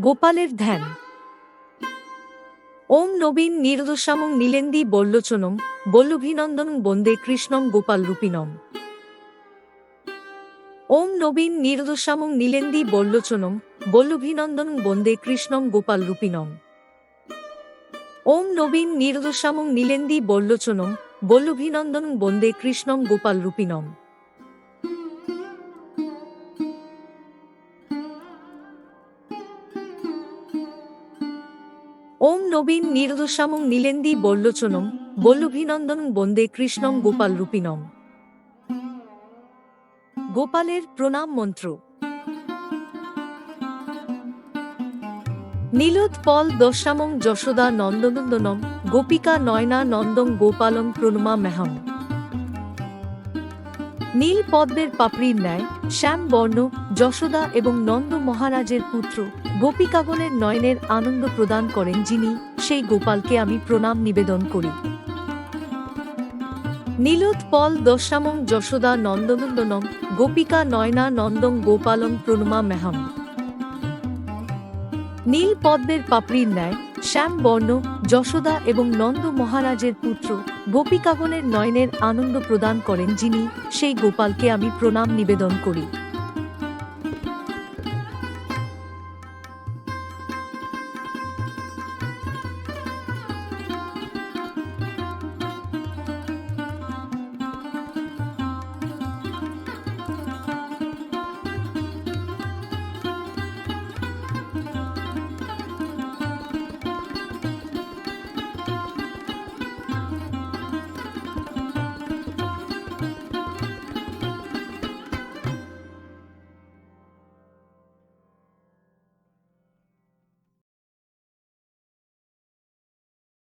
গোপালের ধ্যান। ওম নবীন নিরদশামং নীলেন্দি বল্লোচনম, বল্লভিনন্দন বন্দে কৃষ্ণম গোপাল রূপিণম। ওম নবীন নিরদশামং নীলেন্দি বল্লোচনম, বল্লভিনন্দন বন্দে কৃষ্ণম গোপাল রূপিণম। ওম নবীন নিরদশামং নীলেন্দি বল্লোচনম, বল্লভিনন্দন বন্দে কৃষ্ণম গোপাল রূপিণম। ওম নবীন নিরদশামং নীলেন্দি বল্লোচনম বল্লভিনন্দন বন্দে কৃষ্ণম গোপাল রূপিনম গোপালের প্রণাম মন্ত্র। নীলোৎপল দশামং যশোদা নন্দনন্দনম গোপিকা নয়না নন্দং গোপালং প্রণমা মেহম নীল পদ্মের পাপড়ির ন্যায় শ্যাম বর্ণ, যশোদা এবং নন্দ মহারাজের পুত্র গোপিকাগণের নয়নের আনন্দ প্রদান করেন যিনি, সেই গোপালকে আমি প্রণাম নিবেদন করি। নীলোৎপল দশামং যশোদা নন্দনন্দনম গোপিকা নয়না নন্দং গোপালং প্রণমা মেহম নীল পদ্মের পাপড়ির ন্যায় শ্যাম বর্ণ, যশোদা এবং নন্দ মহারাজের পুত্র গোপিকাগণের নয়নের আনন্দ প্রদান করেন যিনি সেই গোপালকে আমি প্রণাম নিবেদন করি।